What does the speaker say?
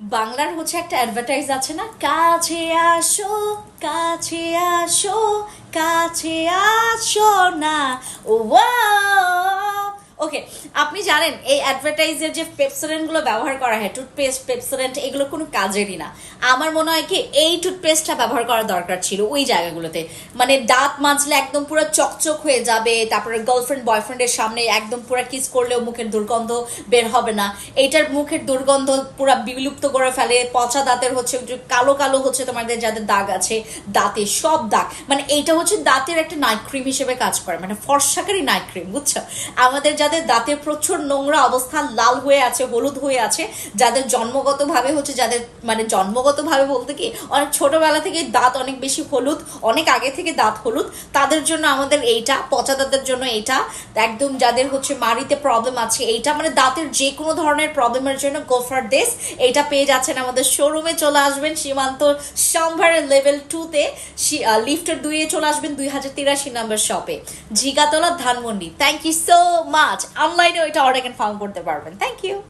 বাংলার হচ্ছে একটা অ্যাডভার্টাইজ আছে না? কাছে আসো কাছে আসো কাছে আসো না। ও ওকে আপনি জানেন, এই অ্যাডভার্টাইজের যে পেপসোডেন্টগুলো ব্যবহার করা হয় টুথপেস্ট পেপসোডেন্ট এগুলো কোনো কাজেরই না। আমার মনে হয় কি, এই টুথপেস্টটা ব্যবহার করা দরকার ছিল ওই জায়গাগুলোতে। মানে দাঁত মাজলে একদম পুরো চকচক হয়ে যাবে, তারপরে গার্লফ্রেন্ড বয়ফ্রেন্ডের সামনে একদম পুরো কিস করলেও মুখের দুর্গন্ধ বের হবে না। এইটার মুখের দুর্গন্ধ পুরো বিলুপ্ত করে ফেলে, পচা দাঁতের হচ্ছে কালো কালো হচ্ছে তোমাদের যাদের দাগ আছে, দাঁতে, সব দাগ। মানে এইটা হচ্ছে দাঁতের একটা নাইট ক্রিম হিসেবে কাজ করে মানে ফর্সাকারী নাইট ক্রিম বুঝছ? আমাদের যাদের দাঁতের প্রচুর নোংরা অবস্থা, লাল হয়ে আছে, হলুদ হয়ে আছে, যাদের জন্মগতভাবে হচ্ছে, যাদের মানে জন্মগতভাবে বলতে কি, অনেক ছোটবেলা থেকে দাঁত অনেক বেশি হলুদ, অনেক আগে থেকে দাঁত হলুদ, তাদের জন্য আমাদের এইটা, পচা দাঁতের জন্য এইটা, একদম যাদের হচ্ছে মাড়িতে প্রবলেম আছে, এইটা মানে দাঁতের যে কোনো ধরনের প্রবলেমের জন্য গোফার ফর দিস এইটা পেয়ে যাচ্ছেন আমাদের শোরুমে চলে আসবেন, সীমান্ত সম্ভারের লেভেল টুতে লিফটের দুইয়ে চলে আসবেন দুই হাজার তিরাশি নাম্বার শপে Jhigatola Dhanmondi thank you so much অনলাইনে ওইটা অর্ডার ফাউন্ড করতে পারবেন থ্যাংক ইউ